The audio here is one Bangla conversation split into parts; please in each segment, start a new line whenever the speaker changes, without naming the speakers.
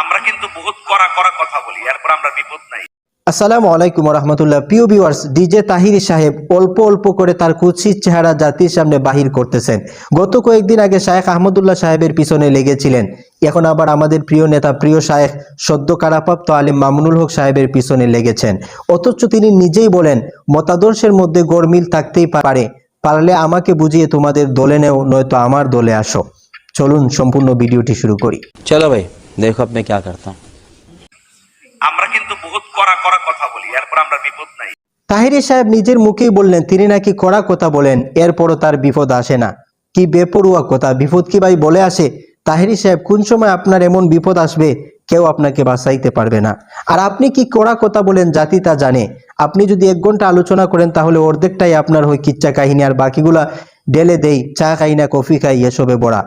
আমরা কিন্তু বহুত করা করা কথা বলি এরপর আমরা বিপদ নাই।
আসসালামু আলাইকুম রহমতুল্লাহ পিও ভিওয়ার্স ডিজে তাহির সাহেব অল্প অল্প করে তার কুৎসিত চেহারা জাতির সামনে বাহির করতেছেন। গত কয়েকদিন আগে শায়েখ আহমদুল্লাহ সাহেবের পিছনে লেগেছিলেন। এখন আবার আমাদের প্রিয় নেতা প্রিয় শায়েখ সদ্য কারাপ্রাপ্ত আলিম মামুনুল হক সাহেবের পিছনে লেগেছেন। অথচ তিনি নিজেই বলেন মতাদর্শের মধ্যে গরমিল থাকতেই পারে। পারলে আমাকে বুঝিয়ে তোমাদের দলে নেও নয়তো আমার দলে আসো। চলুন সম্পূর্ণ ভিডিওটি শুরু করি।
চলো ভাই। देखो अब मैं क्या करता हूँ
আমরা কিন্তু বহুত কড়া কড়া কথা বলি এরপর আমরা বিপদ নাই
তাহিরি সাহেব নিজের মুখেই বললেন তিনি নাকি কড়া কথা বলেন এরপরও তার বিপদ আসে না কি বেপরুয়া কথা বিপদ কি ভাই বলে আসে তাহিরি সাহেব কোন সময় আপনার এমন বিপদ আসবে কেউ আপনাকে বাঁচাইতে পারবে না আর আপনি কি কড়া কথা বলেন জাতি তা জানে আপনি যদি এক ঘন্টা আলোচনা করেন তাহলে অর্ধেকটাই আপনার হয় কিচ্ছা কাহিনী আর বাকিগুলা ডেলে দেই চা খাই না কফি খাই এসবে বড়া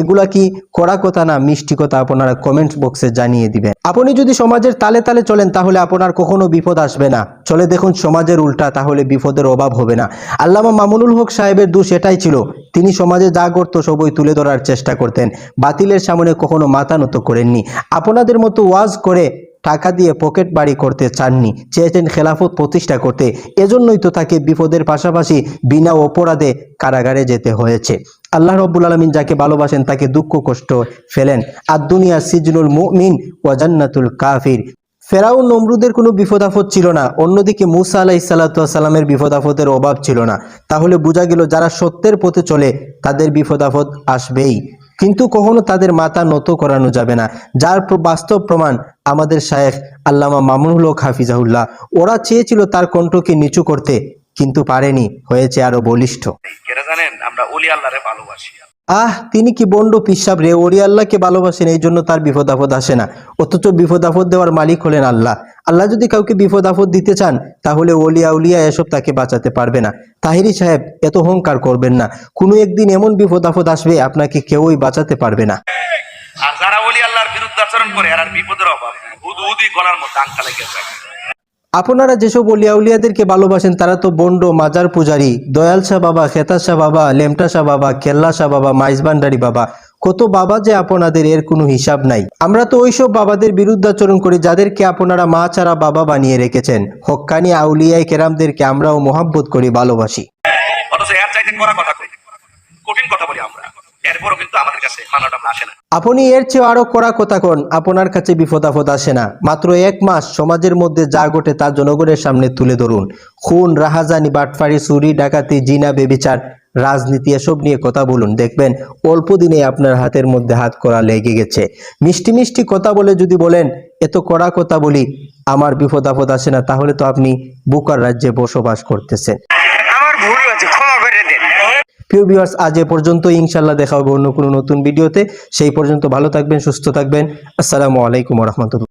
এগুলা কি কড়া কথা না মিষ্টি কথা আপনারা কমেন্ট বক্সে জানিয়ে দিবেন। আপনি যদি সমাজের তালে তালে চলেন, তাহলে আপনার কখনো বিপদ আসবে না। চলে দেখুন সমাজের উল্টা, তাহলে বিপদের অভাব হবে না। আল্লামা মামুনুল হক সাহেবের দোষ এটাই ছিল, তিনি সমাজে যা করতো সবই তুলে ধরার চেষ্টা করতেন। বাতিলের সামনে কখনো মাথা নত করেননি। আপনাদের মতো ওয়াজ করে টাকা দিয়ে পকেট বাড়ি করতে চাননি। চেয়েছেন খেলাফত প্রতিষ্ঠা করতে। এজন্যই তো তাকে বিপদের পাশাপাশি বিনা অপরাধে কারাগারে যেতে হয়েছে। আল্লাহ রব্বুল আলমিন যাকে ভালোবাসেন তাকে দুঃখ কষ্ট ফেলেন। আর দুনিয়া সিজনুল মুমিন ও জান্নাতুল কাফির। ফেরাও নমরুদের কোনো বিপদ আপদ ছিল না। অন্যদিকে মুসা আলাহ সাল্লামের বিপদ আপদের অভাব ছিল না। তাহলে বোঝা গেল যারা সত্যের পথে চলে, তাদের বিপদ আপদ আসবেই। কিন্তু কখনো তাদের মাথা নত করানো যাবে না। যার বাস্তব প্রমাণ আমাদের শায়েখ আল্লামা মামুনুল হক হাফিজাহুল্লাহ। ওরা চেয়েছিল তার কণ্ঠকে নিচু করতে, কিন্তু পারেনি, হয়েছে আরও বলিষ্ঠ।
অলি আল্লাহরে ভালোবাসি।
আহ তিনি কি বন্ড পিসাব রে? ওরি আল্লাহকে ভালোবাসেন এই জন্য তার বিপদ আপদ আসে না। অথচ বিপদ আপদ দেওয়ার মালিক হলেন আল্লাহ। আল্লাহ যদি কাউকে বিপদ আপদ দিতে চান তাহলে ওলিয়া উলিয়া এসব তাকে বাঁচাতে পারবে না। তাহিরি সাহেব এত অহংকার করবেন না। কোনো একদিন এমন বিপদ আপদ আসবে আপনাকে কেউই বাঁচাতে পারবে না।
আর যারা অলি আল্লাহর বিরুদ্ধে আচরণ করে আর বিপদের অভাব। হুদ গলার মধ্যে আঙ্কা লেগে যায়।
আপনারা যেসব অলিয়া উলিয়াদেরকে ভালোবাসেন, তারা তো বন্ড, মাজার পূজারি দয়াল শাহ বাবা খেতা শাহ বাবা লেমটা শাহ বাবা কেল্লা শাহ বাবা মাইজবান্ডারি বাবা। কত বাবা যে আপনাদের এর কোনো হিসাব নাই। আমরা তো ওইসব বাবাদের বিরুদ্ধাচরণ করি, যাদেরকে আপনারা মা ছাড়া বাবা বানিয়ে রেখেছেন। হক্কানি আউলিয়াই কেরামদেরকে আমরাও মোহাব্বত করি, ভালোবাসি
অথচ এর চাইতে কড়া কথা কই কঠিন কথা বলি আমরা এরপরও কিন্তু আমাদের কাছে মানাটা আসে না
আপনি এর চেয়ে আরও কড়া কথা কন? আপনার কাছে বিপদ আপদ আসে না। মাত্র এক মাস সমাজের মধ্যে যা ঘটে তা জনগণের সামনে তুলে ধরুন। খুন, রাহাজানি বাটফারি চুরি, ডাকাতি, জিনা, বেবিচার, রাজনীতি, এসব নিয়ে কথা বলুন। দেখবেন অল্প দিনে আপনার হাতের মধ্যে হাত করা লেগে গেছে। মিষ্টি মিষ্টি কথা বলে যদি বলেন, এত কড়া কথা বলি, আমার বিপদ আপদ আসে না, তাহলে তো আপনি বুকার রাজ্যে বসবাস করতেছেন।
আমার ভুল দেন
প্রিয় ভিউয়ার্স আজ এ পর্যন্ত ইনশাল্লাহ দেখা হবে অন্য কোনো নতুন ভিডিওতে। সেই পর্যন্ত ভালো থাকবেন, সুস্থ থাকবেন। আসসালামু আলাইকুম রহমতুল্লাহ।